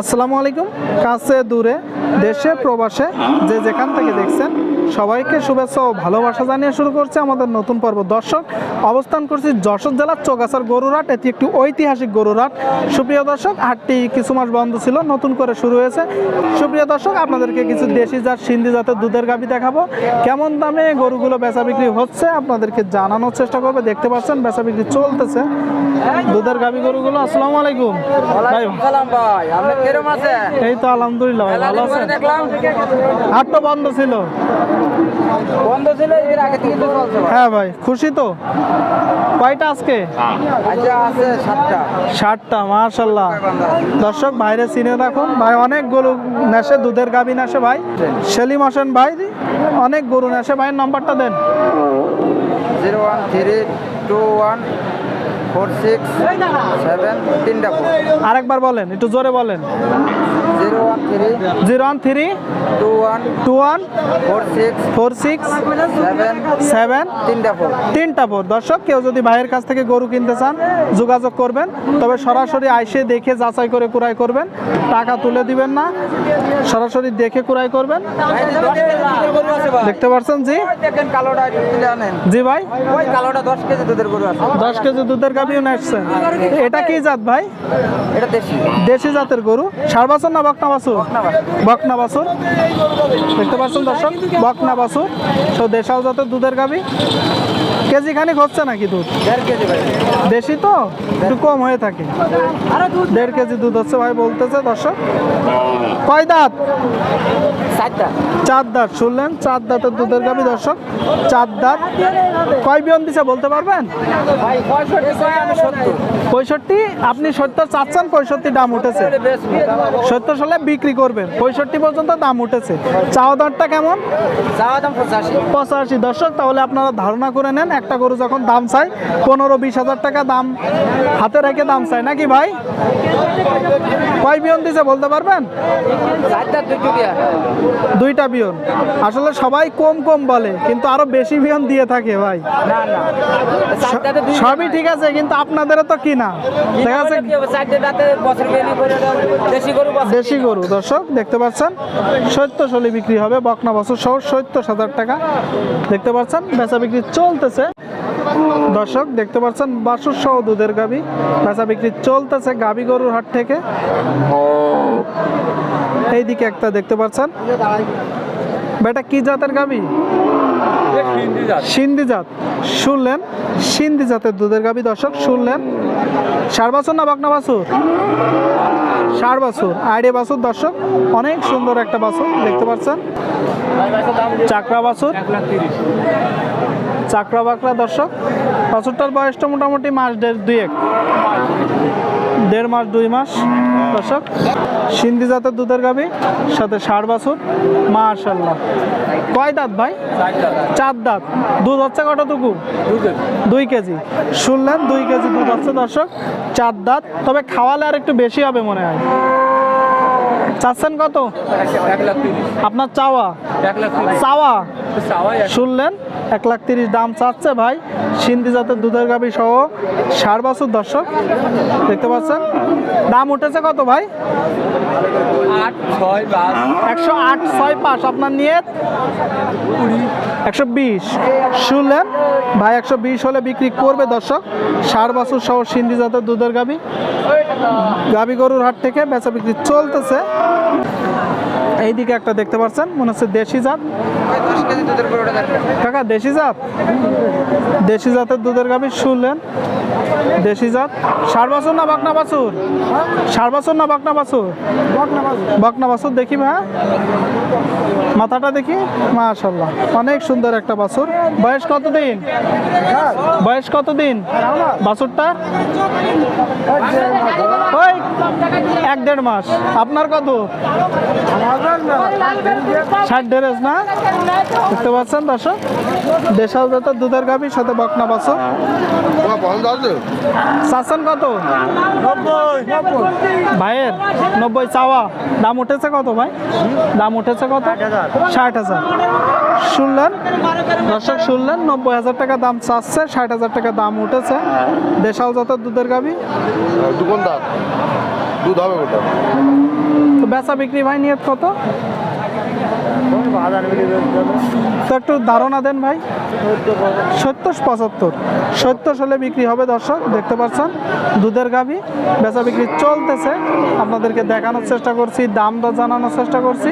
আসসালামু আলাইকুম। কাছে দূরে। দেশে প্রবাসে যে যেখান থেকে দেখছেন সবাইকে শুভেচ্ছা ও ভালোবাসা জানিয়ে শুরু করছে আমাদের নতুন পর্ব। দর্শক অবস্থান করছি যশোর জেলার চৌগাছার গরুরাট এটি একটি ঐতিহাসিক গরুরাট সুপ্রিয় দর্শক হাটটি কিছু মাস বন্ধ ছিল নতুন করে শুরু হয়েছে। সুপ্রিয় দর্শক আপনাদেরকে কিছু দেশি জাত সিন্ধি জাতের দুধের গাভি দেখাবো। কেমন দামে গরুগুলো বেচা বিক্রি হচ্ছে আপনাদেরকে জানানোর চেষ্টা করবে। দেখতে পাচ্ছেন বেচা বিক্রি চলতেছে। দুধের গাভি গরুগুলো আসসালামু আলাইকুম। ভাই এই তো আলহামদুলিল্লাহ ভাই ভালো আছেন? হাট তো বন্ধ ছিল। বন্ধ ছিল এর আগে থেকে চলছে। হ্যাঁ ভাই খুশি তো? কয়টা আজকে? আচ্ছা আছে সাতটা। ষাটটা মার্শাল্লাহ দর্শক বাইরে চিনে রাখুন ভাই অনেক গরু নেশে দুধের গাভী নেশে ভাই। সেলিম হোসেন ভাই অনেক গরু নেশে। ভাইয়ের নাম্বারটা দেন। Zero one three two one four six seven তিনটা আরেকবার বলেন একটু জোরে বলেন। Zero one three two one four six seven তিনটা ফোর। তিনটা ফোর। দর্শক কেউ যদি ভাইয়ের কাছ থেকে গরু কিনতে চান যোগাযোগ করবেন। তবে সরাসরি আইসে দেখে যাচাই করে কুরাই করবেন। টাকা তুলে দিবেন না। সরাসরি দেখে কুরাই করবেন। দেখতে পাচ্ছেন জি? দেখেন কালোটা তুলে আনেন। জি ভাই। ওই কালোটা দশ কেজি দুধের গরু আছে। দশ কেজি দুধের গাভিও নাচছেন এটা কি জাত ভাই? এটা দেশি। দেশি জাতের গরু। সার বাছুর না বকনা বাছুর? বকনা বাছুর। দেখতে পাচ্ছেন দর্শক? বকনা বাছুর। তো দেশাল জাতের দুধের গাভি। কেজি খানিক হচ্ছে নাকি দুধ? দেশি তো? একটু কম হয়ে থাকে। দেড় কেজি দুধ হচ্ছে ভাই বলতেছে দর্শক। কয় দাঁত? চার দাঁত। শুনলেন? চার দাঁতের দুধের গাভি দর্শক। চার দাঁত। কয় বিয়ন দিছে বলতে পারবেন? পঁয়ষট্টি আপনি সত্তর চাচ্ছেন পঁয়ষট্টি দাম উঠেছে। সত্তর সালে বিক্রি করবেন। পঁয়ষট্টি পর্যন্ত দাম উঠেছে। চাওয়া দাঁতটা কেমন? পঁচাশি। দর্শক তাহলে আপনারা ধারণা করে নেন একটা গরু যখন দাম চাই পনেরো বিশ হাজার টাকা দাম হাতে রেখে দাম চাই নাকি ভাই? কয় বিয়ন দিছে বলতে পারবেন? দুইটা বিয়ন। আসলে সবাই কম কম বলে, কিন্তু আরও বেশি বিয়ন দিয়ে থাকে ভাই। সবই ঠিক আছে, কিন্তু আপনাদেরও তো কিনা। করে দাও দেশি গরু, দর্শক, দেখতে পাচ্ছেন? সত্তর সলে বিক্রি হবে, বকনা বছর সহ সত্তর হাজার টাকা। দেখতে পাচ্ছেন, বেচা বিক্রি চলতেছে। দর্শক দেখতে পাচ্ছেন বাসুর সহ দুধের গাবি। বেচা বিক্রি চলতেছে গাবি গরুর হাট থেকে। এইদিকে একটা দেখতে পাচ্ছেন। বেটা কি জাতের গাবি? সিন্ধি জাত। শুনলেন? সিন্ধি জাতের দুধের গাবি দর্শক শুনলেন? সার বাছুর না বকনা বাছুর? ষাট বাছুর আইডে বাছুর দর্শক অনেক সুন্দর একটা বাছুর দেখতে পাচ্ছেন? চাকরা বাছুর। চাকরা বাকরা দর্শক বাছুরটার বয়সটা মোটামুটি মাস দেড় দুই এক দেড় মাস দুই মাস দর্শক। সিন্ধি জাতের দুধের গাবি সাথে ষাট বাছুর মাশাল্লাহ কয় দাঁত ভাই? চার দাঁত। দুধ হচ্ছে কতটুকু? দুই কেজি। শুনলেন দুই কেজি দুধ হচ্ছে দর্শক চার দাঁত। তবে খাওয়ালে আর একটু বেশি হবে মনে হয়। চাচ্ছেন কত? আপনার চাওয়া? চাওয়া? শুনলেন? এক লাখ তিরিশ দাম চাচ্ছে ভাই। সিন্ধি জাতের দুধের গাবি সহ ষাট বছর দর্শক দেখতে পাচ্ছেন? দাম উঠেছে কত ভাই? একশো আট ছয় পাঁচ আপনার নিয়ে একশো বিশ। শুনলেন? ভাই একশো বিশ হলে বিক্রি করবে দর্শক। ষাট বছর সহ সিন্ধি জাতের দুধের গাবি গাবি গরুর হাট থেকে বেচা বিক্রি চলতেছে। এইদিকে একটা দেখতে পাচ্ছেন, মনে হচ্ছে দেশি জাত। কাকা, দেশি জাত? দেশি জাতের দুধের গাভী শুনলেন। দেশি জাত? ষাট বছর না বাকনা বাছুর? ষাট বছর না বাকনা বাছুর? বাকনা বাছুর দেখি ভাই মাথাটা দেখি? মাশাল্লাহ অনেক সুন্দর একটা বাছুর। বয়স কত দিন বয়স কত দিন বাছুরটা? ওই, এক দেড় মাস। আপনার কত? ষাট ডেরেস না? দেখতে পাচ্ছেন দর্শক? দেশাল জাতের দুধের গাভী সাথে বকনা বাছর। চাচ্ছেন কত? ভাইয়ের নব্বই চাওয়া দাম উঠেছে কত ভাই? দাম উঠেছে কত? ষাট হাজার। শুনলেন? দর্শক শুনলেন নব্বই হাজার টাকা দাম চাচ্ছে ষাট হাজার টাকা দাম উঠেছে। দেশাল জাতের দুধের গাভী দোকানদার দুধ হবে বেচা বিক্রি ভাই নিয়ে কত? তো একটু ধারণা দেন ভাই। সত্তর পঁচাত্তর। সত্তর হলে বিক্রি হবে দর্শক, দেখতে পাচ্ছেন? দুধের গাভী, বেচা বিক্রি চলতেছে। আপনাদেরকে দেখানোর চেষ্টা করছি, দাম দর জানানোর চেষ্টা করছি।